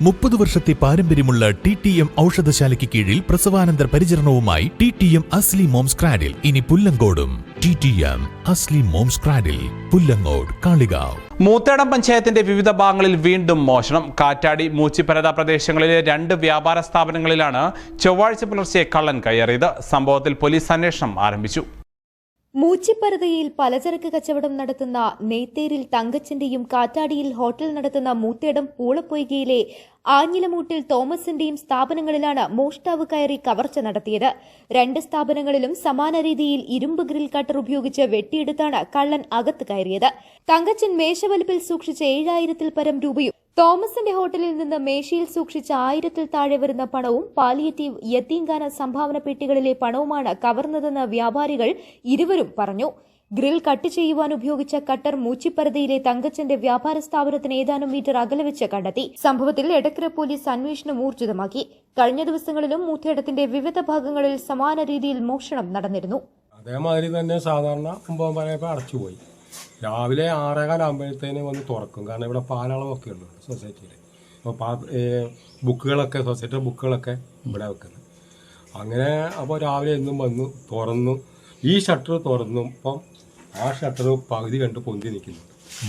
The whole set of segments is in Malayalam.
മുപ്പത് വർഷത്തെ പാരമ്പര്യമുള്ള ടി ടി എം ഔഷധശാലയ്ക്ക് കീഴിൽ പ്രസവാനന്തര പരിചരണവുമായി T T M Asli mom's cradle. ഇനി പുല്ലങ്കോടും. T T M Asli mom's cradle. Pullangode Kalikavu. Moothedam പഞ്ചായത്തിന്റെ വിവിധ ഭാഗങ്ങളിൽ വീണ്ടും മോഷണം. കാറ്റാടി മൂച്ചിപ്പരത പ്രദേശങ്ങളിലെ രണ്ട് വ്യാപാര സ്ഥാപനങ്ങളിലാണ് ചൊവ്വാഴ്ച പുലർച്ചെ കള്ളൻ കയറിയത് സംഭവത്തിൽ പോലീസ് അന്വേഷണം ആരംഭിച്ചു. മൂച്ചിപ്പരതയിൽ പലചരക്ക് കച്ചവടം നടത്തുന്ന നെയ്ത്തേരിൽ തങ്കച്ചന്റെയും കാറ്റാടിയിൽ ഹോട്ടൽ നടത്തുന്ന മൂത്തേടം പൂളപ്പൊയ്കയിലെ ആഞ്ഞിലമൂട്ടിൽ തോമസിന്റെയും സ്ഥാപനങ്ങളിലാണ് മോഷ്ടാവ് കയറി കവർച്ച നടത്തിയത്. രണ്ട് സ്ഥാപനങ്ങളിലും സമാന രീതിയിൽ ഇരുമ്പ് ഗ്രിൽ കട്ടർ ഉപയോഗിച്ച് വെട്ടിയെടുത്താണ് കള്ളൻ അകത്ത് കയറിയത്. തങ്കച്ചൻ മേശവലിപ്പിൽ സൂക്ഷിച്ച ഏഴായിരത്തിൽ പരം രൂപയും തോമസിന്റെ ഹോട്ടലിൽ നിന്ന് മേശയിൽ സൂക്ഷിച്ച ആയിരത്തിൽ താഴെ വരുന്ന പണവും പാലിയേറ്റീവ് യത്തീങ്കാന സംഭാവന പെട്ടികളിലെ പണവുമാണ് കവർന്നതെന്ന് വ്യാപാരികൾ ഇരുവരും പറഞ്ഞു. ഗ്രിൽ കട്ട് ചെയ്യുവാൻ ഉപയോഗിച്ച കട്ടർ മൂച്ചിപ്പരതയിലെ തങ്കച്ചന്റെ വ്യാപാര സ്ഥാപനത്തിന് ഏതാനും മീറ്റർ അകലെ വെച്ച് കണ്ടെത്തി. സംഭവത്തിൽ എടക്കര പോലീസ് അന്വേഷണം ഊർജിതമാക്കി. കഴിഞ്ഞ ദിവസങ്ങളിലും മൂത്തേടത്തിന്റെ വിവിധ ഭാഗങ്ങളിൽ സമാന രീതിയിൽ മോഷണം നടന്നിരുന്നു. അതേമാതിരി തന്നെ സാധാരണ അടച്ചുപോയി. രാവിലെ ആറേകാലാകുമ്പോഴത്തേന് വന്ന് തുറക്കും. കാരണം ഇവിടെ പാലളവൊക്കെ ഉള്ളു സൊസൈറ്റിയിൽ. അപ്പോൾ പാ ബുക്കുകളൊക്കെ സൊസൈറ്റിയുടെ ബുക്കുകളൊക്കെ ഇവിടെ വെക്കുന്നത്. അങ്ങനെ അപ്പോൾ രാവിലെ എന്നും വന്നു തുറന്നു. ഈ ഷട്ടർ തുറന്നു ഇപ്പം ആ ഷട്ടർ പകുതി കണ്ട് പൊന്തി നിൽക്കുന്നു.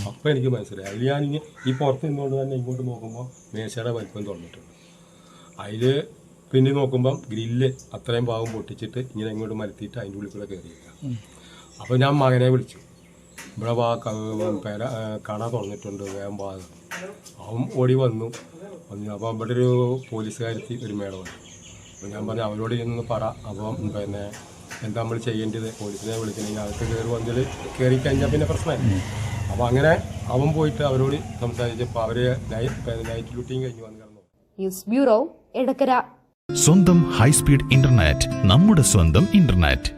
അപ്പോൾ എനിക്ക് മനസ്സിലായി. അതിൽ ഞാനിങ്ങനെ ഈ പുറത്ത് നിന്നുകൊണ്ട് തന്നെ ഇങ്ങോട്ട് നോക്കുമ്പോൾ മേശയുടെ വലിപ്പം തുറന്നിട്ടുണ്ട്. അതിൽ പിന്നെ നോക്കുമ്പം ഗ്രില്ല് അത്രയും ഭാഗം പൊട്ടിച്ചിട്ട് ഇങ്ങനെ ഇങ്ങോട്ട് മരത്തിയിട്ട് അതിന്റെ ഉള്ളിൽ കൂടെ കയറിയിരിക്കുക അപ്പോൾ ഞാൻ മകനെ വിളിച്ചു. ഇവിടെ വാ പേര ഏ, കട തുറന്നിട്ടുണ്ട് വേഗം വാ. അവൻ ഓടി വന്നു. വന്നു. അപ്പോൾ അവിടെ ഒരു പോലീസുകാരത്തി ഒരു മേഡം വന്നു. അപ്പോൾ ഞാൻ പറഞ്ഞു അവരോട് ഇന്ന് പറ. അപ്പം പിന്നെ എന്താ നമ്മൾ ചെയ്യേണ്ടത്? പോലീസിനെ വിളിക്കണമെങ്കിൽ അകത്ത് കയറി വന്നിൽ കയറി കഴിഞ്ഞാൽ പിന്നെ പ്രശ്നമായി അപ്പോൾ അങ്ങനെ അവൻ പോയിട്ട് അവരോട് സംസാരിച്ചപ്പോൾ അവർ നൈറ്റ് ഡ്യൂട്ടിയും കഴിഞ്ഞ് വന്നു കിടന്നു. News bureau Edakkara. സ്വന്തം ഹൈസ്പീഡ് ഇന്റർനെറ്റ് നമ്മുടെ സ്വന്തം ഇന്റർനെറ്റ്.